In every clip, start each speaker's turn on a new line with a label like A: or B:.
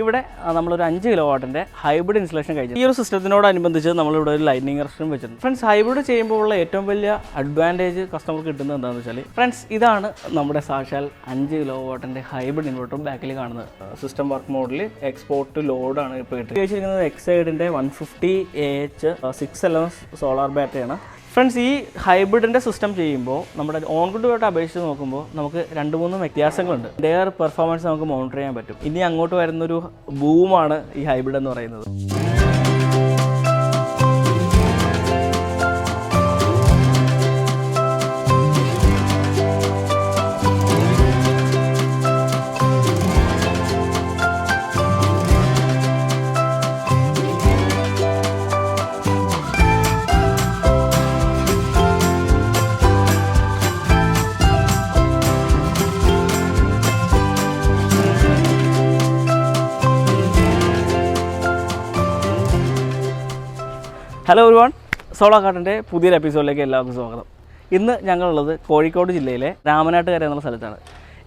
A: ഇവിടെ നമ്മളൊരു അഞ്ച് കിലോ വാട്ടിന്റെ ഹൈബ്രിഡ് ഇൻസ്റ്റലേഷൻ കഴിച്ചു ഈ ഒരു സിസ്റ്റത്തിനോടനുബന്ധിച്ച് നമ്മളിവിടെ ഒരു ലൈറ്റിംഗ് കറക്ഷൻ വെച്ചിട്ടുണ്ട്. ഫ്രണ്ട്സ് ഹൈബ്രിഡ് ചെയ്യുമ്പോൾ ഉള്ള ഏറ്റവും വലിയ അഡ്വാന്റേജ് കസ്റ്റമർക്ക് കിട്ടുന്നത് എന്താണെന്ന് വെച്ചാൽ ഫ്രണ്ട്സ് ഇതാണ് നമ്മുടെ സാക്ഷാൽ അഞ്ച് കിലോ വാട്ടിന്റെ ഹൈബ്രിഡ് ഇൻവെർട്ടറും ബാക്കിൽ കാണുന്നത്. സിസ്റ്റം വർക്ക് മോഡിൽ എക്സ്പോർട്ട് ലോഡാണ് ഇപ്പോൾ ഇട്ട് ഉപയോഗിച്ചിരിക്കുന്നത് എക്സൈഡിന്റെ one fifty A H six eleven solar ബാറ്ററിയാണ് ഫ്രണ്ട്സ് ഈ ഹൈബ്രിഡിന്റെ സിസ്റ്റം ചെയ്യുമ്പോൾ നമ്മുടെ ഓൺ ഗ്രിഡുമായിട്ട് അപേക്ഷിച്ച് നോക്കുമ്പോൾ നമുക്ക് രണ്ട് മൂന്ന് വ്യത്യാസങ്ങളുണ്ട്. ഡെയർ പെർഫോമൻസ് നമുക്ക് മോണിറ്റർ ചെയ്യാൻ പറ്റും. ഇനി അങ്ങോട്ട് വരുന്നൊരു ബൂമാണ് ഈ ഹൈബ്രിഡ് എന്ന് പറയുന്നത്. ഹലോ ഒരു വൺ സോളോ കാട്ടിന്റെ പുതിയൊരു എപ്പിസോഡിലേക്ക് എല്ലാവർക്കും സ്വാഗതം. ഇന്ന് ഞങ്ങളുള്ളത് കോഴിക്കോട് ജില്ലയിലെ രാമനാട്ടുകര എന്നുള്ള സ്ഥലത്താണ്.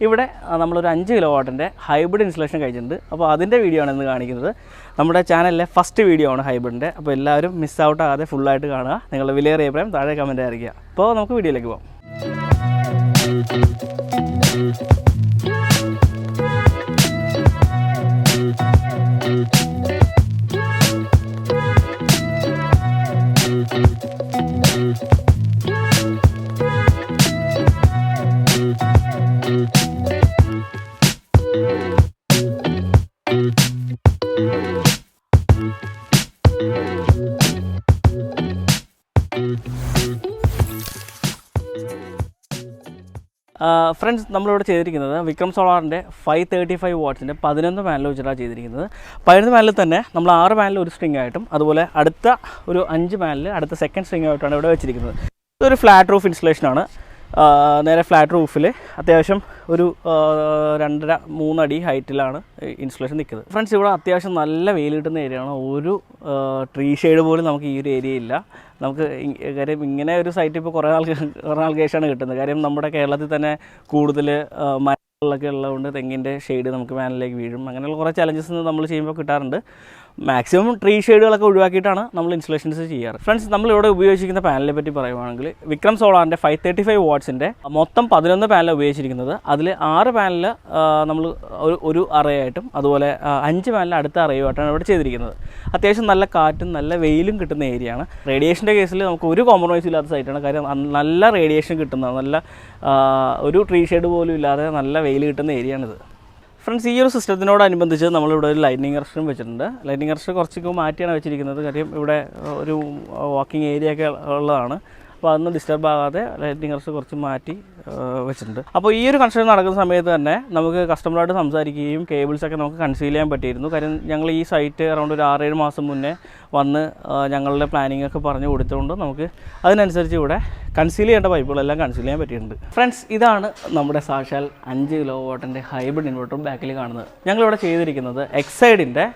A: ഇവിടെ നമ്മളൊരു അഞ്ച് കിലോ വാട്ടിന്റെ ഹൈബ്രിഡ് ഇൻസ്റ്റലേഷൻ കഴിച്ചിട്ടുണ്ട്. അപ്പോൾ അതിന്റെ വീഡിയോ ആണ് ഇന്ന് കാണിക്കുന്നത്. നമ്മുടെ ചാനലിലെ ഫസ്റ്റ് വീഡിയോ ആണ് ഹൈബ്രിഡിന്റെ അപ്പോൾ എല്ലാവരും മിസ് ഔട്ട് ആകാതെ ഫുള്ളായിട്ട് കാണുക. നിങ്ങളുടെ വിലയേറിയ അഭിപ്രായം താഴെ കമന്റ് അറിയിക്കുക അപ്പോൾ നമുക്ക് വീഡിയോയിലേക്ക് പോകാം ഫ്രണ്ട്സ് നമ്മളിവിടെ ചെയ്തിരിക്കുന്നത് വിക്രം സോളാറിന്റെ ഫൈവ് തേർട്ടി ഫൈവ് വാട്ട്സിന്റെ പതിനൊന്ന് പാനൽ വെച്ചിട്ടാണ് ചെയ്തിരിക്കുന്നത്. പതിനൊന്ന് പാനലിൽ തന്നെ നമ്മൾ ആറ് പാനൽ ഒരു സ്ട്രിംഗ് ആയിട്ടും അതുപോലെ അടുത്ത ഒരു അഞ്ച് പാനൽ അടുത്ത സെക്കൻഡ് സ്ട്രിംഗ് ആയിട്ടാണ് ഇവിടെ വെച്ചിരിക്കുന്നത്. ഇതൊരു ഫ്ലാറ്റ് റൂഫ് ഇൻസ്റ്റലേഷനാണ് നേരെ ഫ്ലാറ്റ് റൂഫിൽ അത്യാവശ്യം ഒരു രണ്ടര മൂന്നടി ഹൈറ്റിലാണ് ഇൻസ്റ്റലേഷൻ നിൽക്കുന്നത്. ഫ്രണ്ട്സ് ഇവിടെ അത്യാവശ്യം നല്ല വെയിൽ കിട്ടുന്ന ഏരിയയാണ്. ഒരു ട്രീ ഷെയ്ഡ് പോലും നമുക്ക് ഈ ഒരു ഏരിയ ഇല്ല. നമുക്ക് കാര്യം ഇങ്ങനെ ഒരു സൈറ്റ് ഇപ്പോൾ കുറേ ആൾക്ക് കുറേ ആൾക്കേഷാണ് കിട്ടുന്നത്. കാര്യം നമ്മുടെ കേരളത്തിൽ തന്നെ കൂടുതൽ മരങ്ങളൊക്കെ ഉള്ളതുകൊണ്ട് തെങ്ങിന്റെ ഷെയ്ഡ് നമുക്ക് മാനിലേക്ക് വീഴും. അങ്ങനെയുള്ള കുറേ ചലഞ്ചസ് നമ്മൾ ചെയ്യുമ്പോൾ കിട്ടാറുണ്ട്. മാക്സിമം ട്രീ ഷെയ്ഡുകളൊക്കെ ഒഴിവാക്കിയിട്ടാണ് നമ്മൾ ഇൻസ്റ്റലേഷൻസ് ചെയ്യാറ്. ഫ്രണ്ട്സ് നമ്മൾ ഇവിടെ ഉപയോഗിച്ചിരിക്കുന്ന പാനലിനെ പറ്റി പറയുവാണെങ്കിൽ വിക്രം സോളാറിന്റെ ഫൈവ് തേർട്ടി ഫൈവ് വാട്ട്സിന്റെ മൊത്തം പതിനൊന്ന് പാനൽ ഉപയോഗിച്ചിരിക്കുന്നത്. അതിൽ ആറ് പാനൽ നമ്മൾ ഒരു ഒരു അറയായിട്ടും അതുപോലെ അഞ്ച് പാനൽ അടുത്ത അറയുമായിട്ടാണ് ഇവിടെ ചെയ്തിരിക്കുന്നത്. അത്യാവശ്യം നല്ല കാറ്റും നല്ല വെയിലും കിട്ടുന്ന ഏരിയ ആണ്. റേഡിയേഷന്റെ കേസിൽ നമുക്ക് ഒരു കോംപ്രമൈസ് ഇല്ലാത്ത സൈറ്റാണ് കാര്യം നല്ല റേഡിയേഷൻ കിട്ടുന്ന നല്ല ഒരു ട്രീ ഷെയ്ഡ് പോലും ഇല്ലാതെ നല്ല വെയിൽ കിട്ടുന്ന ഏരിയയാണിത് ഫ്രണ്ട്സ് ഈ ഒരു സിസ്റ്റത്തിനോടനുബന്ധിച്ച് നമ്മളിവിടെ ഒരു ലൈറ്റിംഗ് കറക്ഷൻ വെച്ചിട്ടുണ്ട്. ലൈറ്റിംഗ് കറക്ഷൻ കുറച്ചൊക്കെ മാറ്റിയാണ് വെച്ചിരിക്കുന്നത്. കാര്യം ഇവിടെ ഒരു വാക്കിംഗ് ഏരിയ ഒക്കെ ഉള്ളതാണ്. അപ്പോൾ അതൊന്നും ഡിസ്റ്റർബ് ആകാതെ കറക്ഷൻ കുറച്ച് മാറ്റി വെച്ചിട്ടുണ്ട്. അപ്പോൾ ഈ ഒരു കൺസ്ട്രക്ഷൻ നടക്കുന്ന സമയത്ത് തന്നെ നമുക്ക് കസ്റ്റമറായിട്ട് സംസാരിക്കുകയും കേബിൾസ് ഒക്കെ നമുക്ക് കൺസീൽ ചെയ്യാൻ പറ്റിയിരുന്നു. കാര്യം ഞങ്ങൾ ഈ സൈറ്റ് അറൗണ്ട് ഒരു ആറേഴ് മാസം മുന്നേ വന്ന് ഞങ്ങളുടെ പ്ലാനിംഗ് ഒക്കെ പറഞ്ഞു കൊടുത്തുകൊണ്ട് നമുക്ക് അതിനനുസരിച്ച് ഇവിടെ കൺസീൽ ചെയ്യേണ്ട പൈപ്പുകളെല്ലാം കൺസീൽ ചെയ്യാൻ പറ്റിയിട്ടുണ്ട്. ഫ്രണ്ട്സ് ഇതാണ് നമ്മുടെ സാക്ഷാൽ അഞ്ച് കിലോ വാട്ടിന്റെ ഹൈബ്രിഡ് ഇൻവെർട്ടറും ബാക്കിൽ കാണുന്നത്. ഞങ്ങളിവിടെ ചെയ്തിരിക്കുന്നത് എക്സൈഡിന്റെ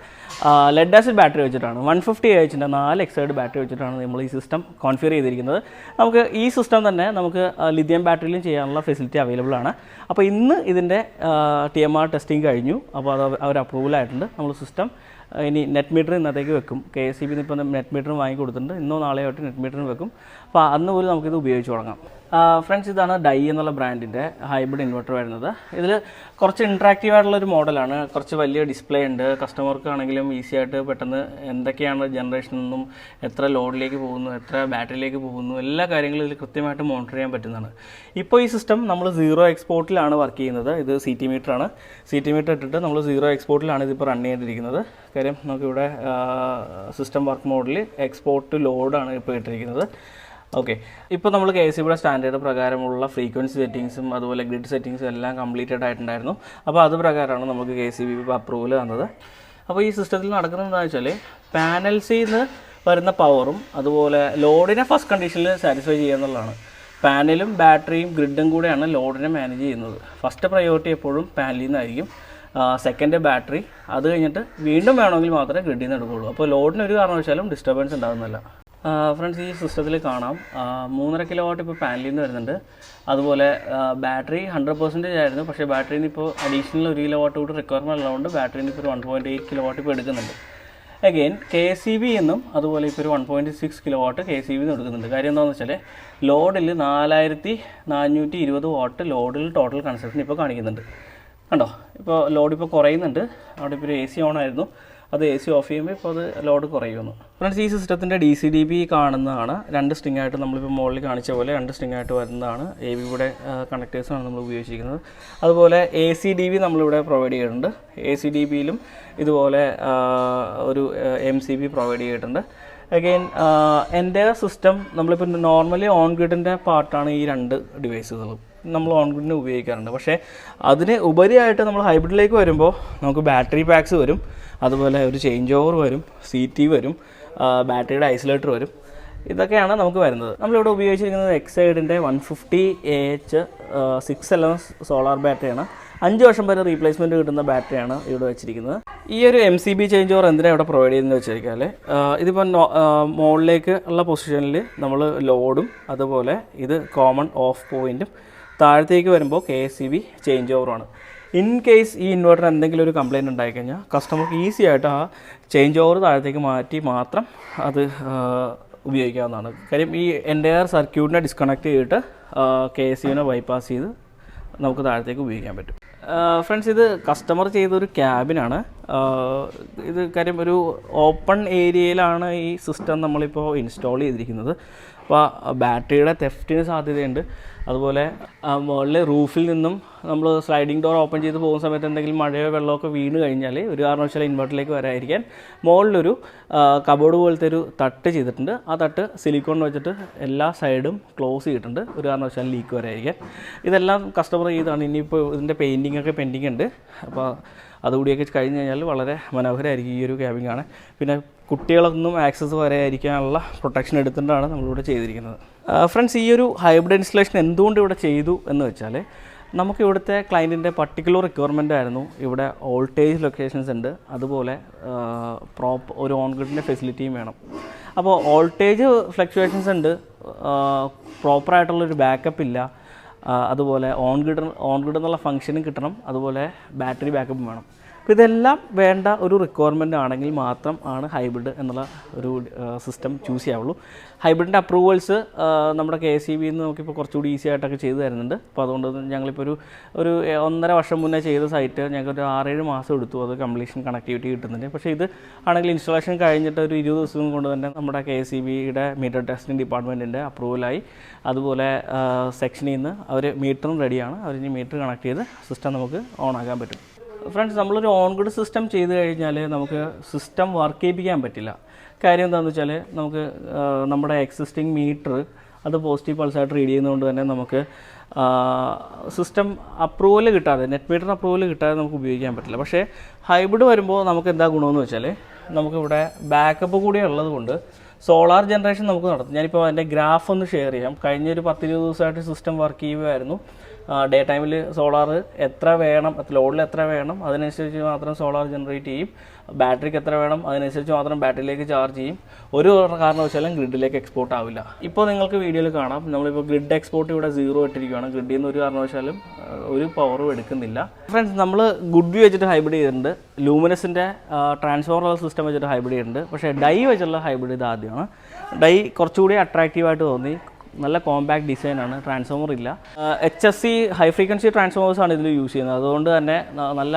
A: ലെഡ് ആസിഡ് ബാറ്ററി വെച്ചിട്ടാണ്. വൺ ഫിഫ്റ്റി എച്ചിന്റെ നാല് എക്സൈഡ് ബാറ്ററി വെച്ചിട്ടാണ് നമ്മൾ ഈ സിസ്റ്റം കോൺഫിയർ ചെയ്തിരിക്കുന്നത്. നമുക്ക് ഈ സിസ്റ്റം തന്നെ നമുക്ക് ലിഥിയം ബാറ്ററിയിലും ചെയ്യാനുള്ള ഫെസിലിറ്റി അവൈലബിൾ ആണ്. അപ്പോൾ ഇന്ന് ഇതിന്റെ ടി എം ആർ ടെസ്റ്റിംഗ് കഴിഞ്ഞു. അപ്പോൾ അത് അവർ അപ്രൂവൽ ആയിട്ടുണ്ട്. നമ്മൾ സിസ്റ്റം ഇനി നെറ്റ് മീറ്റർ ഇന്നത്തേക്ക് വെക്കും. കെ എസ് സി ബി ഇപ്പോൾ നെറ്റ് മീറ്ററും വാങ്ങി കൊടുത്തിട്ടുണ്ട്. ഇന്നോ നാളെയോട്ട് നെറ്റ് മീറ്ററിന് വെക്കും. അപ്പോൾ അന്ന് പോലും നമുക്കിത് ഉപയോഗിച്ച് തുടങ്ങാം. ഫ്രണ്ട്സ് ഇതാണ് ഡൈ എന്നുള്ള ബ്രാൻഡിന്റെ ഹൈബ്രിഡ് ഇൻവെർട്ടർ വരുന്നത്. ഇതിൽ കുറച്ച് ഇൻട്രാക്റ്റീവ് ആയിട്ടുള്ള ഒരു മോഡലാണ്. കുറച്ച് വലിയ ഡിസ്പ്ലേ ഉണ്ട്. കസ്റ്റമർക്ക് ആണെങ്കിലും ഈസി ആയിട്ട് പെട്ടെന്ന് എന്തൊക്കെയാണ് ജനറേഷൻ നിന്നും എത്ര ലോഡിലേക്ക് പോകുന്നു എത്ര ബാറ്ററിയിലേക്ക് പോകുന്നു എല്ലാ കാര്യങ്ങളും ഇതിൽ കൃത്യമായിട്ട് മോണിറ്റർ ചെയ്യാൻ പറ്റുന്നതാണ്. ഇപ്പോൾ ഈ സിസ്റ്റം നമ്മൾ സീറോ എക്സ്പോർട്ടിലാണ് വർക്ക് ചെയ്യുന്നത്. ഇത് സി ടി മീറ്റർ ആണ്. സി ടി മീറ്റർ ഇട്ടിട്ട് നമ്മൾ സീറോ എക്സ്പോർട്ടിലാണ് ഇതിപ്പോൾ റൺ ചെയ്തിരിക്കുന്നത്. കാര്യം നമുക്കിവിടെ സിസ്റ്റം വർക്ക് മോഡിൽ എക്സ്പോർട്ട് ലോഡാണ് ഇപ്പോൾ ഇട്ടിരിക്കുന്നത്. ഓക്കെ ഇപ്പോൾ നമ്മൾ കെ എസ് സിയുടെ സ്റ്റാൻഡേർഡ് പ്രകാരമുള്ള ഫ്രീക്വൻസി സെറ്റിങ്സും അതുപോലെ ഗ്രിഡ് സെറ്റിങ്സും എല്ലാം കംപ്ലീറ്റഡ് ആയിട്ടുണ്ടായിരുന്നു. അപ്പോൾ അത് പ്രകാരമാണ് നമുക്ക് കെ സി ബി അപ്രൂവൽ തന്നത്. അപ്പോൾ ഈ സിസ്റ്റത്തിൽ നടക്കുന്നത് എന്താണെന്ന് വെച്ചാൽ പാനൽസിൽ നിന്ന് വരുന്ന പവറും അതുപോലെ ലോഡിനെ ഫസ്റ്റ് കണ്ടീഷനിൽ സാറ്റിസ്ഫൈ ചെയ്യുക എന്നുള്ളതാണ്. പാനലും ബാറ്ററിയും ഗ്രിഡും കൂടെയാണ് ലോഡിനെ മാനേജ് ചെയ്യുന്നത്. ഫസ്റ്റ് പ്രയോറിറ്റി എപ്പോഴും പാനലിൽ നിന്നായിരിക്കും. സെക്കൻഡ് ബാറ്ററി അത് കഴിഞ്ഞിട്ട് വീണ്ടും വേണമെങ്കിൽ മാത്രമേ ഗ്രിഡിൽ നിന്ന് എടുക്കുകയുള്ളൂ. അപ്പോൾ ലോഡിന് ഒരു കാരണവശാലും ഡിസ്റ്റർബൻസ് ഉണ്ടാകുന്നില്ല. ഫ്രണ്ട്സ് ഈ സിസ്റ്റത്തിൽ കാണാം. മൂന്നര കിലോ വാട്ട് ഇപ്പോൾ പാനലിൽ നിന്ന് വരുന്നുണ്ട്. അതുപോലെ ബാറ്ററി ഹൺഡ്രഡ് പെർസെന്റേജ് ആയിരുന്നു. പക്ഷേ ബാറ്ററിന് ഇപ്പോൾ അഡീഷണൽ ഒരു കിലോ വാട്ട് കൂടി റിക്വയർമെന്റ് ഉള്ളതുകൊണ്ട് ബാറ്ററിന് ഇപ്പോൾ ഒരു one point eight kilo watt ഇപ്പോൾ എടുക്കുന്നുണ്ട്. അഗെയിൻ കെ സി ബി എന്നും അതുപോലെ ഇപ്പോൾ ഒരു one point six kilowatt K C B എടുക്കുന്നുണ്ട്. കാര്യം എന്താണെന്ന് വെച്ചാൽ ലോഡിൽ നാലായിരത്തി നാനൂറ്റി ഇരുപത് വാട്ട് ലോഡിൽ ടോട്ടൽ കൺസപ്ഷൻ ഇപ്പോൾ കാണിക്കുന്നുണ്ട്. കണ്ടോ? ഇപ്പോൾ ലോഡ് ഇപ്പോൾ കുറയുന്നുണ്ട്. അവിടെ ഇപ്പോൾ ഒരു എ സി ഓൺ ആയിരുന്നു. അത് എ സി ഓഫ് ചെയ്യുമ്പോൾ ഇപ്പോൾ അത് ലോഡ് കുറയുന്നു. ഫ്രണ്ട്സ് ഈ സിസ്റ്റത്തിന്റെ ഡി സി ഡി ബി കാണുന്നതാണ്. രണ്ട് സ്ട്രിങ് ആയിട്ട് നമ്മളിപ്പോൾ മുകളിൽ കാണിച്ച പോലെ രണ്ട് സ്ട്രിങ് ആയിട്ട് വരുന്നതാണ്. എ ബിയുടെ കണക്ടേഴ്സാണ് നമ്മൾ ഉപയോഗിച്ചിരിക്കുന്നത്. അതുപോലെ എ സി ഡി ബി നമ്മളിവിടെ പ്രൊവൈഡ് ചെയ്തിട്ടുണ്ട്. എ സി ഡി ബിയിലും ഇതുപോലെ ഒരു എം സി ബി പ്രൊവൈഡ് ചെയ്തിട്ടുണ്ട്. അഗെയിൻ എന്റെ സിസ്റ്റം നമ്മളിപ്പോൾ നോർമലി ഓൺ ഗ്രിഡിന്റെ പാർട്ടാണ് ഈ രണ്ട് ഡിവൈസുകളും നമ്മൾ ഓൺ ഗ്രിഡിന് ഉപയോഗിക്കാറുണ്ട്. പക്ഷേ അതിന് ഉപരിയായിട്ട് നമ്മൾ ഹൈബ്രിഡിലേക്ക് വരുമ്പോൾ നമുക്ക് ബാറ്ററി പാക്സ് വരും. അതുപോലെ ഒരു ചേഞ്ച് ഓവർ വരും സി ടി വരും ബാറ്ററിയുടെ ഐസൊലേറ്റർ വരും. ഇതൊക്കെയാണ് നമുക്ക് വരുന്നത്. നമ്മളിവിടെ ഉപയോഗിച്ചിരിക്കുന്നത് എക്സൈഡിന്റെ one fifty A H six eleven solar ബാറ്ററിയാണ് അഞ്ച് വർഷം വരെ റീപ്ലേസ്മെന്റ് കിട്ടുന്ന ബാറ്ററിയാണ് ഇവിടെ വെച്ചിരിക്കുന്നത്. ഈ ഒരു M C B change over എന്തിനാണ് ഇവിടെ പ്രൊവൈഡ് ചെയ്യുന്നത് വെച്ച് കഴിഞ്ഞാൽ ഇതിപ്പോൾ മുകളിലേക്ക് ഉള്ള പൊസിഷനിൽ നമ്മൾ ലോഡും അതുപോലെ ഇത് കോമൺ ഓഫ് പോയിന്റും താഴത്തേക്ക് വരുമ്പോൾ K S E B change ഓവറാണ് in case ഈ ഇൻവെർട്ടർ എന്തെങ്കിലും ഒരു കംപ്ലയിന്റ് ഉണ്ടായിക്കഴിഞ്ഞാൽ കസ്റ്റമർക്ക് ഈസി ആയിട്ട് ആ ചേഞ്ച് ഓവർ താഴത്തേക്ക് മാറ്റി മാത്രം അത് ഉപയോഗിക്കാവുന്നതാണ്. കാര്യം ഈ എന്റെ സർക്യൂട്ടിനെ ഡിസ്കണക്ട് ചെയ്തിട്ട് കെ എസ് യുവിനെ ബൈപ്പാസ് ചെയ്ത് നമുക്ക് താഴത്തേക്ക് ഉപയോഗിക്കാൻ പറ്റും. ഫ്രണ്ട്സ് ഇത് കസ്റ്റമർ ചെയ്തൊരു ക്യാബിനാണ് ഇത് കാര്യം ഒരു ഓപ്പൺ ഏരിയയിലാണ് ഈ സിസ്റ്റം നമ്മളിപ്പോൾ ഇൻസ്റ്റാൾ ചെയ്തിരിക്കുന്നത്. അപ്പോൾ ബാറ്ററിയുടെ തെഫ്റ്റിന് സാധ്യതയുണ്ട്. അതുപോലെ മുകളിൽ റൂഫിൽ നിന്നും നമ്മൾ സ്ലൈഡിംഗ് ഡോർ ഓപ്പൺ ചെയ്ത് പോകുന്ന സമയത്ത് എന്തെങ്കിലും മഴയോ വെള്ളമൊക്കെ വീണ് കഴിഞ്ഞാൽ ഒരു കാരണവശാലും ഇൻവെർട്ടറിലേക്ക് വരാതിരിക്കാൻ മുകളിലൊരു കബോർഡ് പോലത്തെ ഒരു തട്ട് ചെയ്തിട്ടുണ്ട്. ആ തട്ട് സിലിക്കോൺ വെച്ചിട്ട് എല്ലാ സൈഡും ക്ലോസ് ചെയ്തിട്ടുണ്ട്. ഒരു കാരണവശാലും ലീക്ക് വരാതിരിക്കാൻ. ഇതെല്ലാം കസ്റ്റമർ ചെയ്താണ്. ഇനിയിപ്പോൾ ഇതിന്റെ പെയിന്റിംഗ് ഒക്കെ പെൻഡിങ് ഉണ്ട്. അപ്പോൾ അതുകൂടിയൊക്കെ കഴിഞ്ഞ് കഴിഞ്ഞാൽ വളരെ മനോഹരമായിരിക്കും ഈ ഒരു ക്യാബിൻ കാണാൻ. പിന്നെ കുട്ടികളൊന്നും ആക്സസ് വരെയായിരിക്കാനുള്ള പ്രൊട്ടക്ഷൻ എടുത്തിട്ടാണ് നമ്മളിവിടെ ചെയ്തിരിക്കുന്നത്. ഫ്രണ്ട്സ് ഈ ഒരു ഹൈബ്രിഡ് ഇൻസ്റ്റലേഷൻ എന്തുകൊണ്ട് ഇവിടെ ചെയ്തു എന്ന് വെച്ചാൽ നമുക്ക് ഇവിടുത്തെ ക്ലയന്റിന്റെ പർട്ടിക്കുലർ റിക്വയർമെന്റ് ആയിരുന്നു. ഇവിടെ വോൾട്ടേജ് ലൊക്കേഷൻസ് ഉണ്ട്. അതുപോലെ പ്രോപ്പ് ഒരു ഓൺ ഗ്രിഡിന്റെ ഫെസിലിറ്റിയും വേണം. അപ്പോൾ വോൾട്ടേജ് ഫ്ലക്ച്വേഷൻസ് ഉണ്ട്. പ്രോപ്പറായിട്ടുള്ളൊരു ബാക്കപ്പ് ഇല്ല. അതുപോലെ ഓൺ ഗ്രിഡ് ഓൺ ഗ്രിഡ് എന്നുള്ള ഫംഗ്ഷനും കിട്ടണം. അതുപോലെ ബാറ്ററി ബാക്കപ്പും വേണം. അപ്പോൾ ഇതെല്ലാം വേണ്ട ഒരു റിക്വയർമെന്റ് ആണെങ്കിൽ മാത്രം ആണ് ഹൈബ്രിഡ് എന്നുള്ള ഒരു സിസ്റ്റം ചൂസ് ചെയ്യാവുള്ളൂ. ഹൈബ്രിഡിന്റെ അപ്രൂവൽസ് നമ്മുടെ കെ എസ് ബിയിൽ ബിന്ന് നമുക്കിപ്പോൾ കുറച്ചുകൂടി ഈസി ആയിട്ടൊക്കെ ചെയ്തു തരുന്നുണ്ട്. അപ്പോൾ അതുകൊണ്ട് ഞങ്ങളിപ്പോൾ ഒരു ഒരു ഒന്നര വർഷം മുന്നേ ചെയ്ത സൈറ്റ് ഞങ്ങൾക്ക് ഒരു ആറേഴ് മാസം എടുത്തു അത് കംപ്ലീഷൻ കണക്ടിവിറ്റി കിട്ടുന്നുണ്ട്. പക്ഷേ ഇത് ആണെങ്കിൽ ഇൻസ്റ്റാളേഷൻ കഴിഞ്ഞിട്ട് ഒരു ഇരുപത് ദിവസം കൊണ്ട് തന്നെ നമ്മുടെ കെ എസ് സി ബിയുടെ മീറ്റർ ടെസ്റ്റിംഗ് ഡിപ്പാർട്ട്മെന്റിന്റെ അപ്രൂവലായി അതുപോലെ സെക്ഷനിൽ നിന്ന് അവർ മീറ്ററും റെഡിയാണ് അവർ ഇനി മീറ്റർ കണക്ട് ചെയ്ത് സിസ്റ്റം നമുക്ക് ഓൺ ആക്കാൻ പറ്റും. ഫ്രണ്ട്സ് നമ്മളൊരു ഓൺ ഗ്രിഡ് സിസ്റ്റം ചെയ്ത് കഴിഞ്ഞാൽ നമുക്ക് സിസ്റ്റം വർക്ക് ചെയ്യിപ്പിക്കാൻ പറ്റില്ല. കാര്യം എന്താണെന്ന് വെച്ചാൽ നമുക്ക് നമ്മുടെ എക്സിസ്റ്റിംഗ് മീറ്റർ അത് പോസിറ്റീവ് പൾസായിട്ട് റീഡ് ചെയ്യുന്നതുകൊണ്ട് തന്നെ നമുക്ക് സിസ്റ്റം അപ്രൂവൽ കിട്ടാതെ നെറ്റ് മീറ്ററിന് അപ്രൂവൽ കിട്ടാതെ നമുക്ക് ഉപയോഗിക്കാൻ പറ്റില്ല. പക്ഷേ ഹൈബ്രിഡ് വരുമ്പോൾ നമുക്ക് എന്താ ഗുണമെന്ന് വെച്ചാൽ നമുക്കിവിടെ ബാക്കപ്പ് കൂടി ഉള്ളത് കൊണ്ട് സോളാർ ജനറേഷൻ നമുക്ക് നടത്തും. ഞാനിപ്പോൾ അതിന്റെ ഗ്രാഫ് ഒന്ന് ഷെയർ ചെയ്യാം. കഴിഞ്ഞൊരു പത്തിരുപത് ദിവസമായിട്ട് സിസ്റ്റം വർക്ക് ചെയ്യുമായിരുന്നു ഡേ ടൈമിൽ സോളാർ എത്ര വേണം ലോഡിൽ എത്ര വേണം അതിനനുസരിച്ച് മാത്രം സോളാർ ജനറേറ്റ് ചെയ്യും. ബാറ്ററിക്ക് എത്ര വേണം അതിനനുസരിച്ച് മാത്രം ബാറ്ററിയിലേക്ക് ചാർജ് ചെയ്യും. ഒരു കാരണവശാലും ഗ്രിഡിലേക്ക് എക്സ്പോർട്ട് ആവില്ല. ഇപ്പോൾ നിങ്ങൾക്ക് വീഡിയോയിൽ കാണാം. നമ്മളിപ്പോൾ ഗ്രിഡ് എക്സ്പോർട്ട് ഇവിടെ സീറോ ഇട്ടിരിക്കുകയാണ്. ഗ്രിഡിൽ നിന്ന് ഒരു കാരണവശാലും ഒരു പവറും എടുക്കുന്നില്ല. ഫ്രണ്ട്സ് നമ്മൾ ഗുഡ് വ്യൂ വെച്ചിട്ട് ഹൈബ്രിഡ് ചെയ്തിട്ടുണ്ട്. ലൂമിനസിന്റെ ട്രാൻസ്ഫോർമർ സിസ്റ്റം വെച്ചിട്ട് ഹൈബ്രിഡ് ചെയ്തിട്ടുണ്ട്. പക്ഷേ ഡൈ വെച്ചുള്ള ഹൈബ്രിഡ് ഇത് ആദ്യമാണ്. ഡൈ കുറച്ചുകൂടി അട്രാക്റ്റീവായിട്ട് തോന്നി. നല്ല കോമ്പാക്ട് ഡിസൈനാണ് ട്രാൻസ്ഫോമർ ഇല്ല. H S C high frequency transformers ആണ് ഇതിൽ യൂസ് ചെയ്യുന്നത്. അതുകൊണ്ട് തന്നെ നല്ല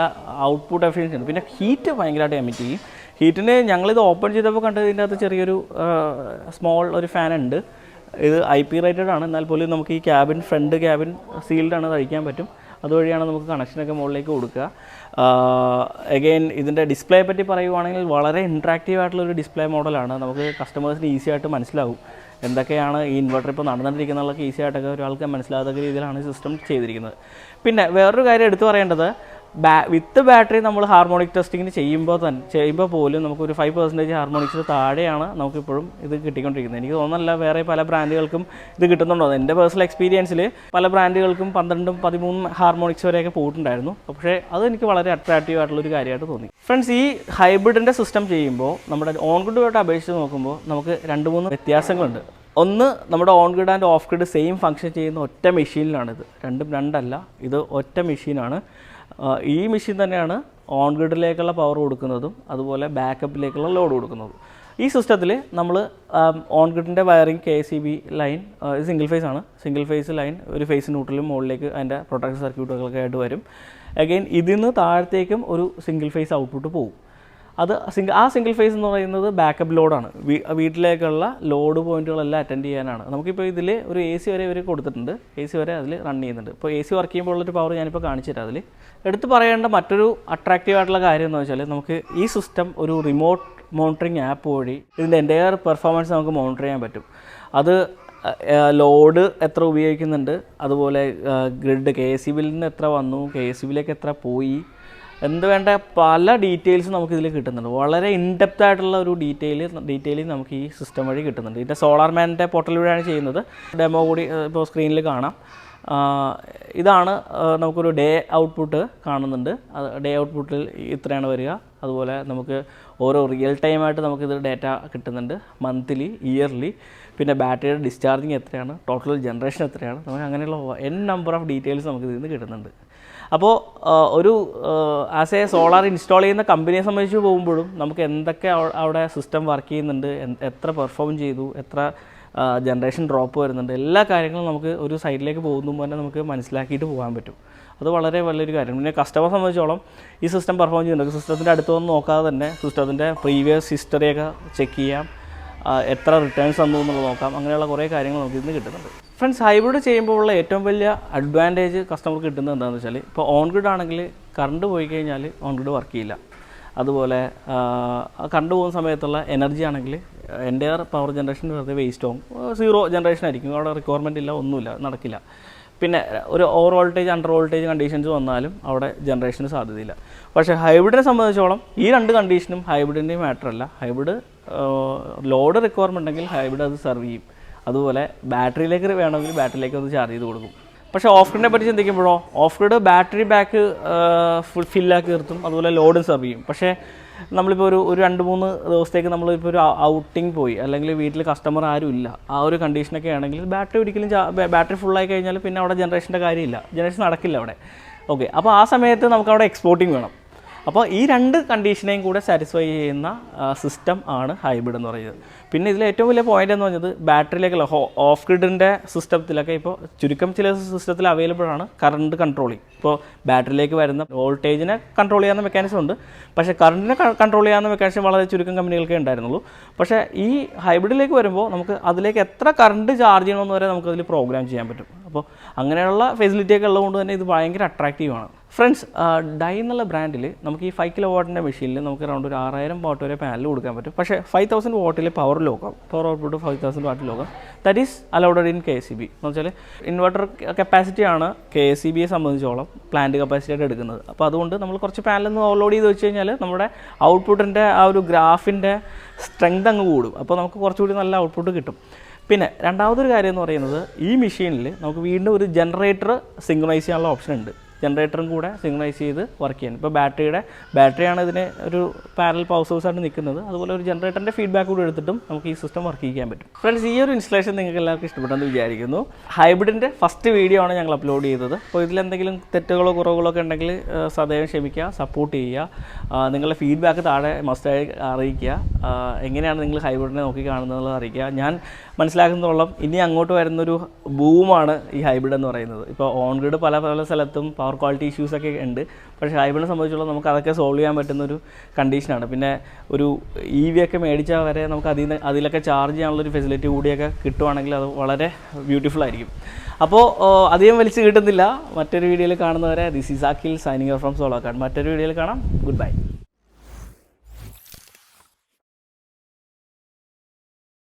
A: ഔട്ട്പുട്ട് എഫിഷ്യൻസി ഉണ്ട്. പിന്നെ ഹീറ്റ് ഭയങ്കരമായിട്ട് എമിറ്റ് ചെയ്യും. ഹീറ്റിന് ഞങ്ങളിത് ഓപ്പൺ ചെയ്തപ്പോൾ കണ്ടത് ഇതിന്റെ അകത്ത് ചെറിയൊരു സ്മോൾ ഒരു ഫാൻ ഉണ്ട്. ഇത് ഐ പി റേറ്റഡ് ആണ്. എന്നാൽ പോലും നമുക്ക് ഈ ക്യാബിൻ ഫ്രണ്ട് ക്യാബിൻ ആണ് കഴിക്കാൻ പറ്റും. അതുവഴിയാണ് നമുക്ക് കണക്ഷനൊക്കെ മുകളിലേക്ക് കൊടുക്കുക. അഗെയിൻ ഇതിന്റെ ഡിസ്പ്ലേ പറ്റി പറയുവാണെങ്കിൽ വളരെ ഇൻട്രാക്റ്റീവ് ആയിട്ടുള്ള ഒരു ഡിസ്പ്ലേ മോഡലാണ് നമുക്ക് കസ്റ്റമേഴ്സിന് ഈസി ആയിട്ട് മനസ്സിലാവും. എന്തൊക്കെയാണ് ഈ ഇൻവെർട്ടർ ഇപ്പോൾ നടന്നുകൊണ്ടിരിക്കുന്നതൊക്കെ ഈസി ആയിട്ടൊക്കെ ഒരാൾക്ക് മനസ്സിലാകാത്ത രീതിയിലാണ് ഈ സിസ്റ്റം ചെയ്തിരിക്കുന്നത്. പിന്നെ വേറൊരു കാര്യം എടുത്തു പറയേണ്ടത് ബാ വിത്ത് ബാറ്ററി നമ്മൾ ഹാർമോണിക് ടെസ്റ്റിങ്ങിന് ചെയ്യുമ്പോൾ തന്നെ ചെയ്യുമ്പോൾ പോലും നമുക്കൊരു ഫൈവ് പെർസെന്റേജ് ഹാർമോണിക്സിന് താഴെയാണ് നമുക്കിപ്പോഴും ഇത് കിട്ടിക്കൊണ്ടിരിക്കുന്നത്. എനിക്ക് തോന്നുന്നില്ല വേറെ പല ബ്രാൻഡുകൾക്കും ഇത് കിട്ടുന്നുണ്ടോ? എന്റെ പേഴ്സണൽ എക്സ്പീരിയൻസിൽ പല ബ്രാൻഡുകൾക്കും പന്ത്രണ്ടും പതിമൂന്നും ഹാർമോണിക്സ് വരെയൊക്കെ പോയിട്ടുണ്ടായിരുന്നു. പക്ഷേ അത് എനിക്ക് വളരെ അട്രാക്റ്റീവ് ആയിട്ടുള്ളൊരു കാര്യമായിട്ട് തോന്നി. ഫ്രണ്ട്സ് ഈ ഹൈബ്രിഡിന്റെ സിസ്റ്റം ചെയ്യുമ്പോൾ നമ്മുടെ ഓൺ ഗുഡുമായിട്ട് അപേക്ഷിച്ച് നോക്കുമ്പോൾ നമുക്ക് രണ്ട് മൂന്ന് വ്യത്യാസങ്ങളുണ്ട്. ഒന്ന് നമ്മുടെ on grid and off grid same function ചെയ്യുന്ന ഒറ്റ മെഷീനിലാണിത് രണ്ടും രണ്ടല്ല ഇത് ഒറ്റ മെഷീനാണ് ഈ മെഷീൻ തന്നെയാണ് ഓൺ ഗ്രിഡിലേക്കുള്ള പവർ കൊടുക്കുന്നതും അതുപോലെ ബാക്കപ്പിലേക്കുള്ള ലോഡ് കൊടുക്കുന്നതും. ഈ സിസ്റ്റത്തിൽ നമ്മൾ on ഗ്രിഡിന്റെ wiring K C B line single phase ആണ്. സിംഗിൾ ഫേസ് ലൈൻ ഒരു ഫേസ് ന്യൂട്രലും മുകളിലേക്ക് അതിന്റെ പ്രൊട്ടക്ഷൻ സർക്യൂട്ടുകളൊക്കെ ആയിട്ട് വരും. അഗെയിൻ ഇതിൽ നിന്ന് താഴത്തേക്കും ഒരു സിംഗിൾ ഫേസ് ഔട്ട്പുട്ട് പോകും. അത് സിംഗിൾ ആ സിംഗിൾ ഫേസ് എന്ന് പറയുന്നത് ബാക്കപ്പ് ലോഡാണ് വീട്ടിലേക്കുള്ള ലോഡ് പോയിന്റുകളെല്ലാം അറ്റൻഡ് ചെയ്യാനാണ്. നമുക്കിപ്പോൾ ഇതിൽ ഒരു എ സി വരെ ഇവർ കൊടുത്തിട്ടുണ്ട്. എ സി വരെ അതിൽ റൺ ചെയ്യുന്നുണ്ട്. ഇപ്പോൾ എ സി വർക്ക് ചെയ്യുമ്പോൾ ഉള്ളൊരു പവർ ഞാനിപ്പോൾ കാണിച്ചു തരാം അതിൽ എടുത്തു പറയേണ്ട മറ്റൊരു അട്രാക്റ്റീവ് ആയിട്ടുള്ള കാര്യം എന്ന് വെച്ചാൽ നമുക്ക് ഈ സിസ്റ്റം ഒരു റിമോട്ട് മോണിറ്ററിങ് ആപ്പ് വഴി ഇതിന്റെ എന്റെയർ പെർഫോമൻസ് നമുക്ക് മോണിറ്റർ ചെയ്യാൻ പറ്റും. അത് ലോഡ് എത്ര ഉപയോഗിക്കുന്നുണ്ട് അതുപോലെ ഗ്രിഡ് കെ എസ് സി ബില്ലിന് എത്ര വന്നു കെ എസ് സി ബിയിലേക്ക് എത്ര പോയി എന്ത് വേണ്ട പല ഡീറ്റെയിൽസും നമുക്ക് ഇതിൽ കിട്ടുന്നുണ്ട്. വളരെ ഇൻഡെപ്ത് ആയിട്ടുള്ള ഒരു ഡീറ്റെയിൽ ഡീറ്റെയിൽ നമുക്ക് ഈ സിസ്റ്റം വഴി കിട്ടുന്നുണ്ട്. ഇതിന്റെ സോളാർ മാനിന്റെ പോർട്ടലിലൂടെയാണ് ചെയ്യുന്നത്. ഡെമോ കൂടി ഇപ്പോൾ സ്ക്രീനിൽ കാണാം. ഇതാണ് നമുക്കൊരു ഡേ ഔട്ട്പുട്ട് കാണുന്നുണ്ട്. ഡേ ഔട്ട്പുട്ടിൽ ഇത്രയാണ് വരിക. അതുപോലെ നമുക്ക് ഓരോ റിയൽ ടൈമായിട്ട് നമുക്കിത് ഡേറ്റ കിട്ടുന്നുണ്ട്. മന്ത്ലി ഇയർലി പിന്നെ ബാറ്ററിയുടെ ഡിസ്ചാർജിങ് എത്രയാണ്? ടോട്ടൽ ജനറേഷൻ എത്രയാണ്? നമുക്ക് അങ്ങനെയുള്ള എൻ നമ്പർ ഓഫ് ഡീറ്റെയിൽസ് നമുക്ക് ഇതിൽ നിന്ന് കിട്ടുന്നുണ്ട്. അപ്പോൾ ഒരു ആസ് എ സോളാർ ഇൻസ്റ്റാൾ ചെയ്യുന്ന കമ്പനിയെ സംബന്ധിച്ച് പോകുമ്പോഴും നമുക്ക് എന്തൊക്കെ അവിടെ സിസ്റ്റം വർക്ക് ചെയ്യുന്നുണ്ട് എത്ര പെർഫോം ചെയ്തു എത്ര ജനറേഷൻ ഡ്രോപ്പ് വരുന്നുണ്ട് എല്ലാ കാര്യങ്ങളും നമുക്ക് ഒരു സൈഡിലേക്ക് പോകുന്നതും തന്നെ നമുക്ക് മനസ്സിലാക്കിയിട്ട് പോകാൻ പറ്റും. അത് വളരെ വലിയൊരു കാര്യം. പിന്നെ കസ്റ്റമറെ സംബന്ധിച്ചോളം ഈ സിസ്റ്റം പെർഫോം ചെയ്യുന്നുണ്ട്. സിസ്റ്റത്തിന്റെ അടുത്ത് വന്ന് നോക്കാതെ തന്നെ സിസ്റ്റത്തിന്റെ പ്രീവിയസ് ഹിസ്റ്ററിയൊക്കെ ചെക്ക് ചെയ്യാം എത്ര റിട്ടേൺസ് വന്നു എന്നുള്ളത് നോക്കാം അങ്ങനെയുള്ള കുറേ കാര്യങ്ങൾ നമുക്ക് ഇതിന് കിട്ടുന്നുണ്ട്. ഫ്രണ്ട്സ് ഹൈബ്രിഡ് ചെയ്യുമ്പോൾ ഉള്ള ഏറ്റവും വലിയ അഡ്വാന്റേജ് കസ്റ്റമർക്ക് കിട്ടുന്നത് എന്താണെന്ന് വെച്ചാൽ ഇപ്പോൾ ഓൺ ഗ്രിഡ് ആണെങ്കിൽ കറണ്ട് പോയി കഴിഞ്ഞാൽ ഓൺ ഗ്രിഡ് വർക്ക് ചെയ്യില്ല. അതുപോലെ കറണ്ട് പോകുന്ന സമയത്തുള്ള എനർജി ആണെങ്കിൽ എന്റെ പവർ ജനറേഷൻ വെറുതെ വേസ്റ്റ് ആവും. സീറോ ജനറേഷൻ ആയിരിക്കും. അവിടെ റിക്വയർമെന്റ് ഇല്ല ഒന്നുമില്ല നടക്കില്ല. പിന്നെ ഒരു over voltage under voltage conditions വന്നാലും അവിടെ ജനറേഷന് സാധ്യതയില്ല. പക്ഷേ ഹൈബ്രിഡിനെ സംബന്ധിച്ചോളം ഈ രണ്ട് കണ്ടീഷനും ഹൈബ്രിഡിന്റെയും മാറ്ററല്ല ഹൈബ്രിഡ് ലോഡ് റിക്വയർമെന്റ് ഉണ്ടെങ്കിൽ ഹൈബ്രിഡ് അത് സെർവ് ചെയ്യും. അതുപോലെ ബാറ്ററിയിലേക്ക് വേണമെങ്കിൽ ബാറ്ററിയിലേക്ക് ഒന്ന് ചാർജ് ചെയ്ത് കൊടുക്കും. പക്ഷേ ഓഫ് ഗ്രിഡിനെ പറ്റി ചിന്തിക്കുമ്പോഴോ off grid battery back full ഫില്ലാക്കി നിർത്തും അതുപോലെ ലോഡ് സബ് ചെയ്യും. പക്ഷേ നമ്മളിപ്പോൾ ഒരു ഒരു രണ്ട് മൂന്ന് ദിവസത്തേക്ക് നമ്മളിപ്പോൾ ഒരു ഔട്ടിംഗ് പോയി അല്ലെങ്കിൽ വീട്ടിൽ കസ്റ്റമർ ആരും ഇല്ല. ആ ഒരു കണ്ടീഷനൊക്കെ ആണെങ്കിൽ ബാറ്ററി ഒരിക്കലും ബാറ്ററി ഫുള്ളായി കഴിഞ്ഞാൽ പിന്നെ അവിടെ ജനറേഷന്റെ കാര്യമില്ല. ജനറേഷൻ നടക്കില്ല അവിടെ. ഓക്കെ അപ്പോൾ ആ സമയത്ത് നമുക്ക് അവിടെ എക്സ്പോർട്ടിങ് വേണം. അപ്പോൾ ഈ രണ്ട് കണ്ടീഷനെയും കൂടെ സാറ്റിസ്ഫൈ ചെയ്യുന്ന സിസ്റ്റം ആണ് ഹൈബ്രിഡ് എന്ന് പറയുന്നത്. പിന്നെ ഇതിൽ ഏറ്റവും വലിയ പോയിന്റ് എന്ന് പറഞ്ഞത് ബാറ്ററിയിലേക്കുള്ള ഹോ ഓഫ് ഗ്രിഡിന്റെ സിസ്റ്റത്തിലൊക്കെ ഇപ്പോൾ ചുരുക്കം ചില സിസ്റ്റത്തിൽ അവൈലബിൾ ആണ് കറണ്ട് കൺട്രോളിങ് ഇപ്പോൾ ബാറ്ററിയിലേക്ക് വരുന്ന വോൾട്ടേജിനെ കൺട്രോൾ ചെയ്യാവുന്ന മെക്കാനിസം ഉണ്ട്. പക്ഷേ കറണ്ടിനെ കൺട്രോൾ ചെയ്യാവുന്ന മെക്കാനിസം വളരെ ചുരുക്കം കമ്പനികൾക്കേ ഉണ്ടായിരുന്നുള്ളൂ. പക്ഷേ ഈ ഹൈബ്രിഡിലേക്ക് വരുമ്പോൾ നമുക്ക് അതിലേക്ക് എത്ര കറണ്ട് ചാർജ് ചെയ്യണമെന്ന് വരെ നമുക്ക് അതിൽ പ്രോഗ്രാം ചെയ്യാൻ പറ്റും. അപ്പോൾ അങ്ങനെയുള്ള ഫെസിലിറ്റിയൊക്കെ ഉള്ളതുകൊണ്ട് തന്നെ ഇത് ഭയങ്കര അട്രാക്റ്റീവാണ് ഫ്രണ്ട്സ് ഡൈ എന്നുള്ള ബ്രാൻഡിൽ നമുക്ക് ഈ ഫൈവ് കിലോ വാട്ടിന്റെ മെഷീനിൽ നമുക്ക് അറൗണ്ട് ഒരു ആറായിരം വാട്ട് വരെ പാനൽ കൊടുക്കാൻ പറ്റും. പക്ഷേ ഫൈവ് തൗസൻഡ് വാട്ടിൽ പവർ ലോക്കാം പവർ ഔട്ട്പുട്ട് ഫൈവ് തൗസൻഡ് വാട്ടിൽ ലോക്കാം that is allowed in K C B എന്ന് വെച്ചാൽ ഇൻവെർട്ടർ കപ്പാസിറ്റിയാണ് കെ എസ് സി ബിയെ സംബന്ധിച്ചോളം പ്ലാന്റ് കപ്പാസിറ്റി ആയിട്ട് എടുക്കുന്നത്. അപ്പോൾ അതുകൊണ്ട് നമ്മൾ കുറച്ച് പാനലൊന്ന് ഓവർലോഡ് ചെയ്ത് വെച്ച് കഴിഞ്ഞാൽ നമ്മുടെ ഔട്ട്പുട്ടിന്റെ ആ ഒരു ഗ്രാഫിന്റെ സ്ട്രെങ്ത് അങ്ങ് കൂടും. അപ്പോൾ നമുക്ക് കുറച്ചുകൂടി നല്ല ഔട്ട്പുട്ട് കിട്ടും. പിന്നെ രണ്ടാമതൊരു കാര്യം എന്ന് പറയുന്നത് ഈ മെഷീനിൽ നമുക്ക് വീണ്ടും ഒരു ജനറേറ്റർ സിങ്ക്രൈസ് ചെയ്യാനുള്ള ഓപ്ഷൻ ഉണ്ട്. ജനറേറ്ററും കൂടെ സിഗ്നലൈസ് ചെയ്ത് വർക്ക് ചെയ്യാൻ ഇപ്പോൾ ബാറ്ററിയുടെ ബാറ്ററിയാണ് ഇതിന് ഒരു പാരൽ പവർ സോഴ്സ് ആയിട്ട് നിൽക്കുന്നത്. അതുപോലെ ഒരു ജനറേറ്ററിന്റെ ഫീഡ്ബാക്ക് കൂടി എടുത്തിട്ടും നമുക്ക് ഈ സിസ്റ്റം വർക്ക് ചെയ്യാൻ പറ്റും. ഫ്രണ്ട്സ് ഈ ഒരു ഇൻസ്റ്റലേഷൻ നിങ്ങൾക്ക് എല്ലാവർക്കും ഇഷ്ടപ്പെട്ടെന്ന് വിചാരിക്കുന്നു. ഹൈബ്രിഡിന്റെ ഫസ്റ്റ് വീഡിയോ ആണ് ഞങ്ങൾ അപ്ലോഡ് ചെയ്തത്. അപ്പോൾ ഇതിലെന്തെങ്കിലും തെറ്റുകളോ കുറവുകളോ ഒക്കെ ഉണ്ടെങ്കിൽ സദയം ക്ഷമിക്കുക സപ്പോർട്ട് ചെയ്യുക നിങ്ങളുടെ ഫീഡ്ബാക്ക് താഴെ മസ്റ്റായി അറിയിക്കുക. എങ്ങനെയാണ് നിങ്ങൾ ഹൈബ്രിഡിനെ നോക്കി കാണുന്നത് അറിയിക്കുക. ഞാൻ മനസ്സിലാക്കുന്നതോളം ഇനി അങ്ങോട്ട് വരുന്നൊരു ബൂമാണ് ഈ ഹൈബ്രിഡ് എന്ന് പറയുന്നത്. ഇപ്പോൾ ഓൺഗ്രിഡ് പല പല സ്ഥലത്തും പവർ ക്വാളിറ്റി ഇഷ്യൂസൊക്കെ ഉണ്ട്. പക്ഷേ ഹൈബ്രിഡിനെ സംബന്ധിച്ചുള്ള നമുക്ക് അതൊക്കെ സോൾവ് ചെയ്യാൻ പറ്റുന്ന ഒരു കണ്ടീഷനാണ് പിന്നെ ഒരു ഇ വി ഒക്കെ മേടിച്ചാൽ വരെ നമുക്ക് അതിൽ നിന്ന് അതിലൊക്കെ ചാർജ് ചെയ്യാനുള്ളൊരു ഫെസിലിറ്റി കൂടിയൊക്കെ കിട്ടുവാണെങ്കിൽ അത് വളരെ ബ്യൂട്ടിഫുൾ ആയിരിക്കും. അപ്പോൾ അധികം വലിച്ചു കിട്ടുന്നില്ല. മറ്റൊരു വീഡിയോയിൽ കാണുന്നവരെ this is Akhil signing from solo card മറ്റൊരു വീഡിയോയിൽ കാണാം. Good bye